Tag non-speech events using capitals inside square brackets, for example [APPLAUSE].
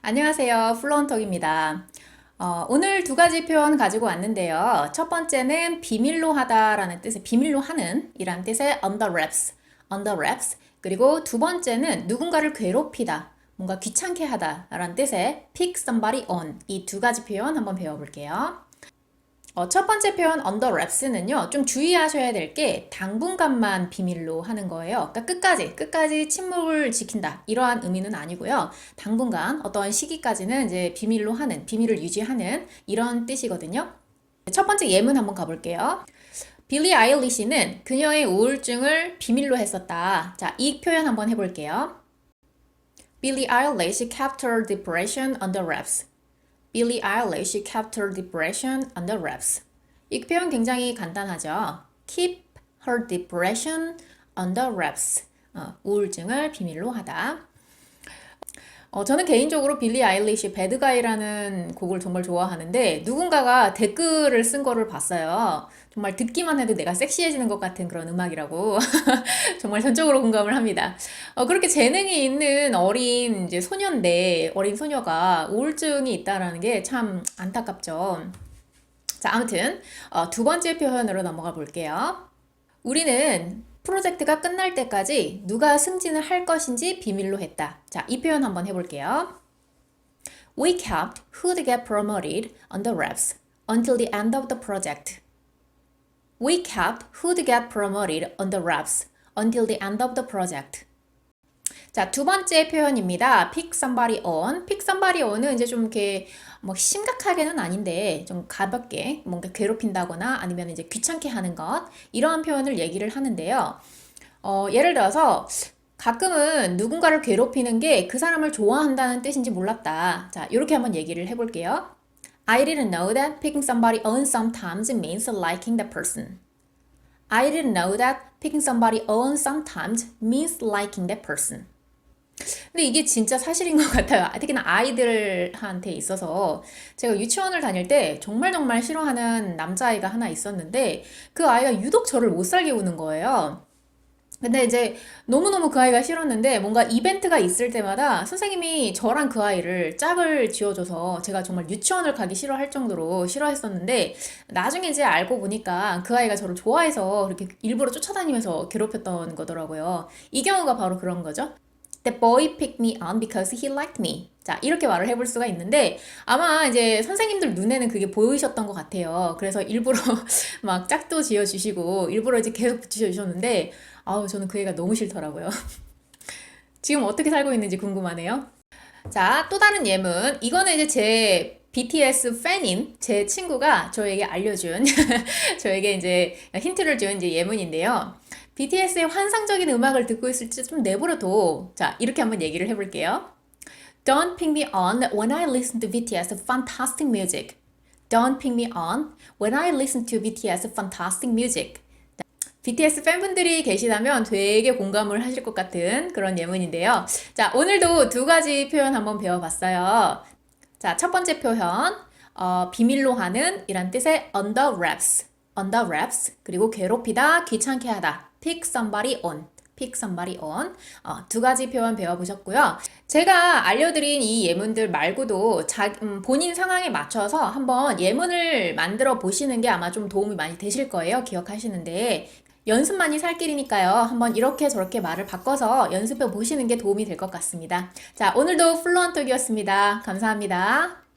안녕하세요. 플루언톡입니다. 어, 오늘 두 가지 표현 가지고 왔는데요. 첫 번째는 비밀로 하다라는 뜻의 비밀로 하는 이란 뜻의 under wraps, under wraps. 그리고 두 번째는 누군가를 괴롭히다, 뭔가 귀찮게 하다라는 뜻의 pick somebody on. 이 두 가지 표현 한번 배워볼게요. 어, 첫 번째 표현 under wraps는요, 좀 주의하셔야 될 게 당분간만 비밀로 하는 거예요. 그러니까 끝까지, 끝까지 침묵을 지킨다. 이러한 의미는 아니고요. 당분간 어떤 시기까지는 이제 비밀로 하는, 비밀을 유지하는 이런 뜻이거든요. 첫 번째 예문 한번 가볼게요. 빌리 아일리시는 그녀의 우울증을 비밀로 했었다. 자, 이 표현 한번 해볼게요. Billie Eilish kept her depression under wraps. Billie Eilish kept her depression under wraps. 이 표현 굉장히 간단하죠. Keep her depression under wraps. 어, 우울증을 비밀로 하다. 어, 저는 개인적으로 빌리 아일리시 배드가이라는 곡을 정말 좋아하는데 누군가가 댓글을 쓴 거를 봤어요. 정말 듣기만 해도 내가 섹시해지는 것 같은 그런 음악이라고 [LAUGHS] 정말 전적으로 공감을 합니다. 어, 그렇게 재능이 있는 어린 이제 소년인데 어린 소녀가 우울증이 있다라는 게 참 안타깝죠. 자, 아무튼 어, 두 번째 표현으로 넘어가 볼게요. 우리는 프로젝트가 끝날 때까지 누가 승진을 할 것인지 비밀로 했다. 자, 이 표현 한번 해볼게요. We kept who'd get promoted on the wraps until the end of the project. We kept who'd get promoted on the wraps until the end of the project. 자, 두 번째 표현입니다. pick somebody on. pick somebody on은 이제 좀 이렇게 뭐 심각하게는 아닌데 좀 가볍게 뭔가 괴롭힌다거나 아니면 이제 귀찮게 하는 것 이러한 표현을 얘기를 하는데요. 어, 예를 들어서 가끔은 누군가를 괴롭히는 게 그 사람을 좋아한다는 뜻인지 몰랐다. 자, 이렇게 한번 얘기를 해볼게요. I didn't know that picking somebody on sometimes means liking the person. I didn't know that picking somebody on sometimes means liking that person. 근데 이게 진짜 사실인 것 같아요. 특히나 아이들한테 있어서 제가 유치원을 다닐 때 정말 정말 싫어하는 남자아이가 하나 있었는데 그 아이가 유독 저를 못 살게 우는 거예요. 근데 이제 너무너무 그 아이가 싫었는데 뭔가 이벤트가 있을 때마다 선생님이 저랑 그 아이를 짝을 지어줘서 제가 정말 유치원을 가기 싫어할 정도로 싫어했었는데 나중에 이제 알고 보니까 그 아이가 저를 좋아해서 그렇게 일부러 쫓아다니면서 괴롭혔던 거더라고요. 이 경우가 바로 그런 거죠. The boy picked me on because he liked me. 자, 이렇게 말을 해볼 수가 있는데, 아마 이제 선생님들 눈에는 그게 보이셨던 것 같아요. 그래서 일부러 [LAUGHS] 막 짝도 지어주시고, 일부러 이제 계속 붙여주셨는데, 아우, 저는 그 애가 너무 싫더라고요. [LAUGHS] 지금 어떻게 살고 있는지 궁금하네요. 자, 또 다른 예문. 이거는 이제 제 BTS 팬인 제 친구가 저에게 알려준, [LAUGHS] 저에게 이제 힌트를 준 이제 예문인데요. BTS의 환상적인 음악을 듣고 있을 때좀 내버려둬. 자, 이렇게 한번 얘기를 해볼게요. Don't pick me on when I listen to BTS fantastic music. Don't pick me on when I listen to BTS fantastic music. BTS 팬분들이 계시다면 되게 공감을 하실 것 같은 그런 예문인데요. 자, 오늘도 두 가지 표현 한번 배워봤어요. 자, 첫 번째 표현, 어, 비밀로 하는 이란 뜻의 under wraps, under wraps, 그리고 괴롭히다, 귀찮게 하다, pick somebody on. pick somebody on. 어, 두 가지 표현 배워보셨고요. 제가 알려드린 이 예문들 말고도 자, 음, 본인 상황에 맞춰서 한번 예문을 만들어 보시는 게 아마 좀 도움이 많이 되실 거예요. 기억하시는데. 연습만이 살 길이니까요. 한번 이렇게 저렇게 말을 바꿔서 연습해 보시는 게 도움이 될 것 같습니다. 자, 오늘도 플루언톡이었습니다. 감사합니다.